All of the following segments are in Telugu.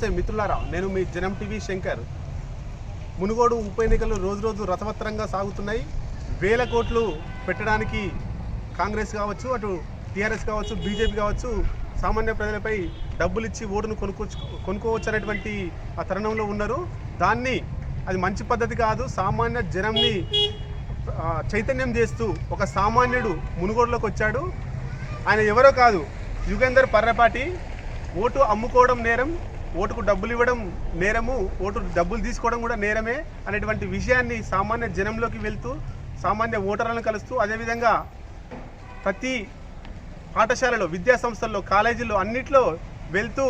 నమస్తే మిత్రులారా నేను మీ జనం టీవీ శంకర్. మునుగోడు ఉప ఎన్నికలు రోజు రోజు రథవత్తరంగా సాగుతున్నాయి. వేల కోట్లు పెట్టడానికి కాంగ్రెస్ కావచ్చు అటు టీఆర్ఎస్ కావచ్చు బీజేపీ కావచ్చు సామాన్య ప్రజలపై డబ్బులు ఇచ్చి ఓటును కొనుక్కోవచ్చు కొనుక్కోవచ్చు అనేటువంటి ఆ తరుణంలో ఉన్నారు. దాన్ని అది మంచి పద్ధతి కాదు సామాన్య జనంని చైతన్యం చేస్తూ ఒక సామాన్యుడు మునుగోడులోకి వచ్చాడు. ఆయన ఎవరో కాదు యుగేందర్ పర్రపాటి. ఓటు అమ్ముకోవడం నేరం ఓటుకు డబ్బులు ఇవ్వడం నేరము ఓటు డబ్బులు తీసుకోవడం కూడా నేరమే అనేటువంటి విషయాన్ని సామాన్య జనంలోకి వెళ్తూ సామాన్య ఓటర్లను కలుస్తూ అదేవిధంగా ప్రతి పాఠశాలలో విద్యా సంస్థల్లో కాలేజీల్లో అన్నిట్లో వెళ్తూ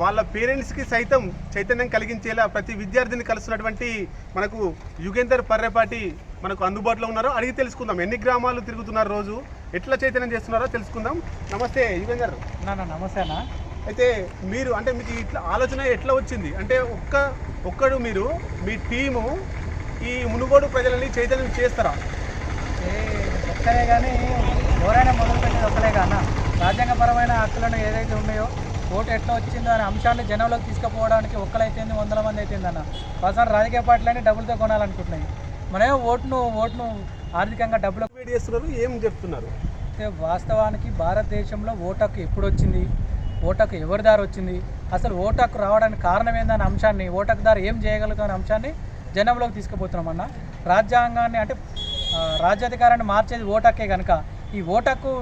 వాళ్ళ పేరెంట్స్కి సైతం చైతన్యం కలిగించేలా ప్రతి విద్యార్థిని కలుస్తున్నటువంటి మనకు యుగేందర్ పర్రెపాటి మనకు అందుబాటులో ఉన్నారో అడిగి తెలుసుకుందాం. ఎన్ని గ్రామాలు తిరుగుతున్నారు రోజు? ఎట్లా చైతన్యం చేస్తున్నారో తెలుసుకుందాం. నమస్తే యుగేందర్. నా నమస్తే అన్న. అయితే మీరు అంటే మీకు ఇట్లా ఆలోచన ఎట్లా వచ్చింది? అంటే ఒక్క ఒక్కడు మీరు మీ టీము ఈ మునుగోడు ప్రజలని చైతన్యం చేస్తారా? ఒక్కరే కానీ ఎవరైనా మొదలు పెట్టేది ఒక్కలే కాన? రాజ్యాంగపరమైన హక్కులను ఏదైతే ఉన్నాయో ఓటు ఎట్లా వచ్చిందో అనే అంశాన్ని జనంలోకి తీసుకుపోవడానికి ఒక్కలైతేంది వందల మంది అయితేంది అన్న. ప్రస్తుతం రాజకీయ పార్టీలన్నీ డబ్బులతో కొనాలనుకుంటున్నాయి. మనమేమో ఓటును ఓటును ఆర్థికంగా డబ్బులు చేస్తున్నారు ఏం చెప్తున్నారు? అయితే వాస్తవానికి భారతదేశంలో ఓటకు ఎప్పుడు వచ్చింది? ఓటకు ఎవరి దారి వచ్చింది? అసలు ఓటకు రావడానికి కారణం ఏందనే అంశాన్ని ఓటకు దారి ఏం చేయగలుగుతామనే అంశాన్ని జనంలోకి తీసుకుపోతున్నామన్న రాజ్యాంగాన్ని అంటే రాజ్యాధికారాన్ని మార్చేది ఓటక్కే కనుక ఈ ఓటకు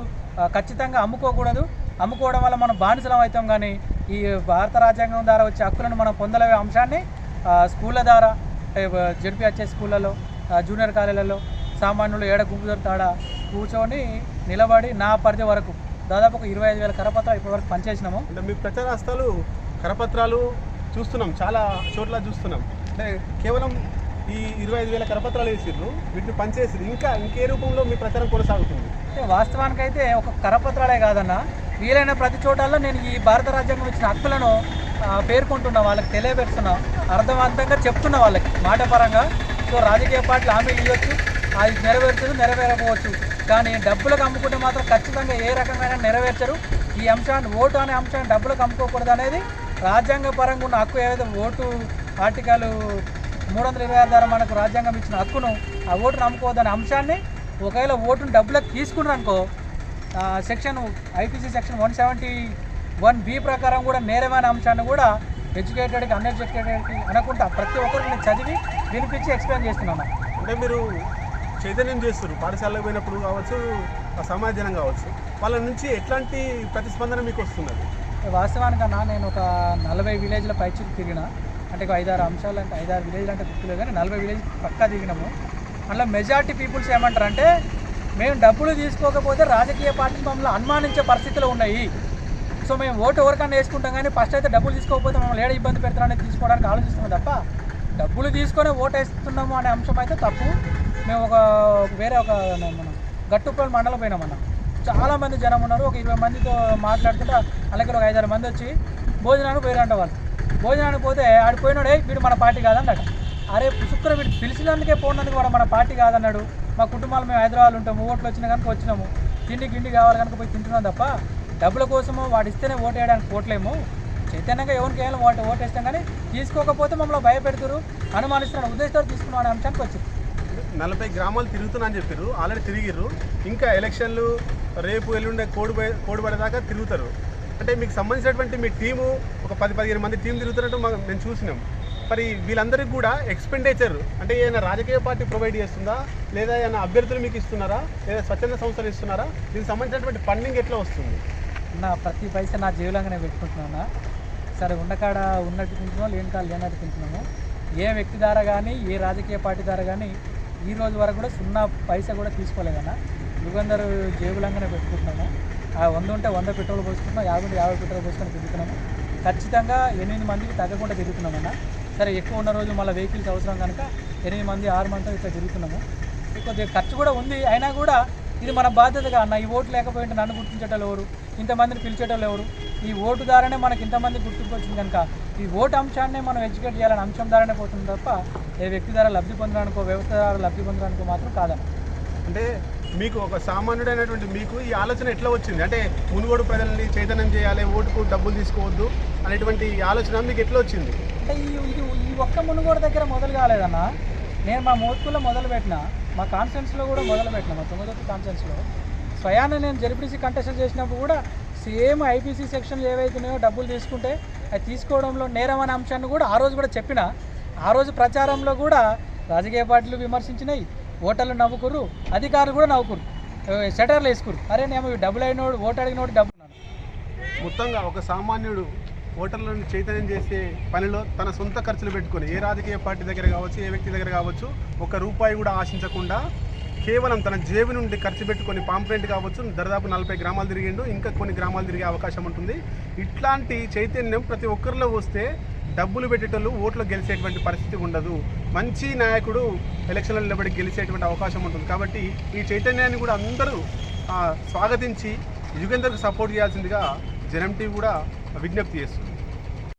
ఖచ్చితంగా అమ్ముకోకూడదు. అమ్ముకోవడం వల్ల మనం బానిసలం అవుతాం కానీ ఈ భారత రాజ్యాంగం ద్వారా వచ్చే హక్కులను మనం పొందలే అంశాన్ని స్కూళ్ళ ద్వారా జడ్పీ వచ్చే స్కూళ్ళలో జూనియర్ కాలేజీలలో సామాన్యులు ఏడ గుంపు తాడ కూర్చొని నిలబడి నా పరిధి వరకు దాదాపు ఒక ఇరవై ఐదు వేల కరపత్రాలు ఇప్పటివరకు పనిచేసినాము. అంటే మీ ప్రచార హస్తాలు కరపత్రాలు చూస్తున్నాం చాలా చోట్ల చూస్తున్నాం. అంటే కేవలం ఈ ఇరవై ఐదు వేల కరపత్రాలు వేసిర్రు వీటిని పనిచేసిర్రు. ఇంకా ఇంకే రూపంలో మీ ప్రచారం కొనసాగుతుంది? అంటే వాస్తవానికి అయితే ఒక కరపత్రాలే కాదన్న వీలైన ప్రతి చోటల్లో నేను ఈ భారత రాజ్యాంగం ఇచ్చిన హక్కులను పేర్కొంటున్నా వాళ్ళకి తెలియపెడుతున్నా అర్థవంతంగా చెప్తున్నా వాళ్ళకి మాటపరంగా సో రాజకీయ పార్టీలు హామీలు ఇవ్వచ్చు అది నెరవేర్చదు నెరవేరకపోవచ్చు. కానీ డబ్బులకు అమ్ముకుంటే మాత్రం ఖచ్చితంగా ఏ రకమైన నెరవేర్చరు. ఈ అంశాన్ని ఓటు అనే అంశాన్ని డబ్బులకు అమ్ముకోకూడదు అనేది రాజ్యాంగ పరంగా ఉన్న హక్కు ఏదైతే ఓటు ఆర్టికల్ మూడు వందల ఇరవై ఆరు ద్వారా మనకు రాజ్యాంగం ఇచ్చిన హక్కును ఆ ఓటును అమ్ముకోవద్దనే అంశాన్ని ఒకవేళ ఓటును డబ్బులకు తీసుకున్నారు అనుకో section IPC section one seventy one B ప్రకారం కూడా నేరమైన అంశాన్ని కూడా ఎడ్యుకేటెడ్కి అన్ఎడ్యుకేటెడ్కి అనకుండా ప్రతి ఒక్కరికి నేను చదివి వినిపించి ఎక్స్ప్లెయిన్ చేస్తున్నాను. అంటే మీరు చైతన్యం చేస్తారు పాఠశాలకు పోయినప్పుడు కావచ్చు ఆ సమాజనం కావచ్చు. వాళ్ళ నుంచి ఎట్లాంటి ప్రతిస్పందన మీకు వస్తున్నది? వాస్తవానికన్నా నేను ఒక నలభై విలేజ్ల పైచులు తిరిగిన అంటే ఒక ఐదారు అంశాలు అంటే ఐదారు విలేజ్లు అంటే గుర్తులేదు కానీ నలభై విలేజ్ పక్కా దిగినాము అందులో మెజార్టీ పీపుల్స్ ఏమంటారంటే మేము డబ్బులు తీసుకోకపోతే రాజకీయ పార్టీలు మమ్మల్ని అనుమానించే పరిస్థితులు ఉన్నాయి. సో మేము ఓటు ఎవరికన్నా వేసుకుంటాం కానీ ఫస్ట్ అయితే డబ్బులు తీసుకోకపోతే మమ్మల్ని ఏడ ఇబ్బంది పెడతారని తీసుకోవడానికి ఆలోచిస్తున్నాం తప్ప డబ్బులు తీసుకొని ఓటు వేస్తున్నాము అనే అంశం అయితే తప్పు. మేము ఒక వేరే ఒక మనం గట్టుప్పల్ మండలం పోయినామన్న అన్న. చాలామంది జనం ఉన్నారు ఒక ఇరవై మందితో మాట్లాడుతుంటే అలాగే ఒక ఐదారు మంది వచ్చి భోజనానికి పోయిరంట వాళ్ళు. భోజనానికి పోతే ఆడిపోయినాడే వీడు మన పార్టీ కాదన్నాడు. అరే శుక్ర వీడు పిలిచినందుకే పోనందుకు వాడు మన పార్టీ కాదన్నాడు. మా కుటుంబాలు మేము హైదరాబాద్ ఉంటాము ఓట్లు వచ్చిన కనుక వచ్చినాము. తిండి గిండి కావాలి కనుక పోయి తింటున్నాం తప్ప డబ్బుల కోసము వాడు ఇస్తేనే ఓటు వేయడానికి పోట్లేము. చైతన్యంగా ఎవరికి వేయాలి ఓటు ఓటు కానీ తీసుకోకపోతే మమ్మల్ని భయపెడుతురు అనుమానిస్తున్న ఉద్దేశంతో తీసుకున్నాం అనే అంశానికి వచ్చింది నలభై గ్రామాలు తిరుగుతున్నా అని చెప్పారు ఆల్రెడీ తిరిగిర్రు. ఇంకా ఎలక్షన్లు రేపు ఎల్లుండే కోడి బయ- కోడి పడేదాకా తిరుగుతారు. అంటే మీకు సంబంధించినటువంటి మీ టీము ఒక పది పదిహేను మంది టీం తిరుగుతున్నట్టు మా- మేము చూసినాం. మరి వీళ్ళందరికీ కూడా ఎక్స్పెండిచర్ అంటే ఏదైనా రాజకీయ పార్టీ ప్రొవైడ్ చేస్తుందా? లేదా ఏమైనా అభ్యర్థులు మీకు ఇస్తున్నారా? లేదా స్వచ్ఛంద సంస్థలు ఇస్తున్నారా? దీనికి సంబంధించినటువంటి ఫండింగ్ ఎట్లా వస్తుంది? నా ప్రతి పైసా నా జీవులంగానే పెట్టుకుంటున్నాను? సరే ఉన్నకాడ ఉన్నట్టు తింటున్నాం లేని కాడ లేనట్టు తింటున్నాము ఏ వ్యక్తి ద్వారా కానీ ఏ రాజకీయ పార్టీ ద్వారా కానీ ఈ రోజు వరకు కూడా సున్నా పైసా కూడా తీసుకోలేదన్న. యుగందరు జేబులంగానే పెట్టుకుంటున్నాము. ఆ వంద ఉంటే వంద పెట్రోల్ పోసుకుంటున్నాం యాభై ఉంటే యాభై పెట్రోల్ పోసుకొని తిరుగుతున్నాము. ఖచ్చితంగా ఎనిమిది మందికి తగ్గకుండా తిరుగుతున్నామన్న. సరే ఎక్కువ ఉన్న రోజు మళ్ళీ వెహికల్స్ అవసరం కనుక ఎనిమిది మంది ఆరు మంది ఇట్లా తిరుగుతున్నాము. కొద్దిగా ఖర్చు కూడా ఉంది. అయినా కూడా ఇది మన బాధ్యతగా అన్న. ఈ ఓటు లేకపోయింటే నన్ను గుర్తించేటోళ్ళు ఎవరు? ఇంతమందిని పిలిచేటోళ్ళు ఎవరు? ఈ ఓటు ద్వారానే మనకి ఇంతమంది గుర్తింపు వచ్చింది కనుక ఈ ఓటు అంశాన్ని మనం ఎడ్యుకేట్ చేయాలని అంశం ద్వారానే పోతుంది తప్ప ఏ వ్యక్తి ద్వారా లబ్ధి పొందడానికో వ్యవస్థ ద్వారా లబ్ధి పొందడానికో మాత్రం కాదన్న అంటే మీకు ఒక సామాన్యుడైనటువంటి మీకు ఈ ఆలోచన ఎట్లా వచ్చింది? అంటే మునుగోడు ప్రజల్ని చైతన్యం చేయాలి ఓటుకు డబ్బులు తీసుకోవద్దు అనేటువంటి ఆలోచన మీకు ఎట్లా వచ్చింది? అంటే ఈ ఇది ఈ ఒక్క మునుగోడు దగ్గర మొదలు కాలేదన్న. నేను మా మోత్కులో మొదలు పెట్టిన మా కాన్ఫరెన్స్లో కూడా మొదలు పెట్టిన మా తొమ్మిదొత్తి కాన్ఫరెన్స్లో స్వయాన నేను జెడ్పీసీ కంటెస్టెంట్ చేసినప్పుడు కూడా సేమ్ ఐపీసీ సెక్షన్లు ఏవైతున్నాయో డబ్బులు తీసుకుంటే అది తీసుకోవడంలో నేరం అనే అంశాన్ని కూడా ఆ రోజు కూడా చెప్పిన. ఆ రోజు ప్రచారంలో కూడా రాజకీయ పార్టీలు విమర్శించినాయి ఓటర్లు నవ్వుకురు అధికారులు కూడా నవ్వుకురు షటర్లు వేసుకురు అరే నేను డబ్బులు అయినోడు ఓటు అడిగినోడు డబ్బు మొత్తంగా ఒక సామాన్యుడు ఓటర్లను చైతన్యం చేసే పనిలో తన సొంత ఖర్చులు పెట్టుకొని ఏ రాజకీయ పార్టీ దగ్గర కావచ్చు ఏ వ్యక్తి దగ్గర కావచ్చు ఒక రూపాయి కూడా ఆశించకుండా కేవలం తన జేబు నుండి ఖర్చు పెట్టుకొని పాంప్లెంట్ కావచ్చు దాదాపు నలభై గ్రామాలు తిరిగిండు ఇంకా కొన్ని గ్రామాలు తిరిగే అవకాశం ఉంటుంది. ఇట్లాంటి చైతన్యం ప్రతి ఒక్కరిలో వస్తే డబ్బులు పెట్టేటోళ్ళు ఓట్లు గెలిచేటువంటి పరిస్థితి ఉండదు. మంచి నాయకుడు ఎలక్షన్లో నిలబడి గెలిచేటువంటి అవకాశం ఉంటుంది. కాబట్టి ఈ చైతన్యాన్ని కూడా అందరూ స్వాగతించి యుగేందర్కు సపోర్ట్ చేయాల్సిందిగా జనం టీవీ కూడా విజ్ఞప్తి చేస్తుంది.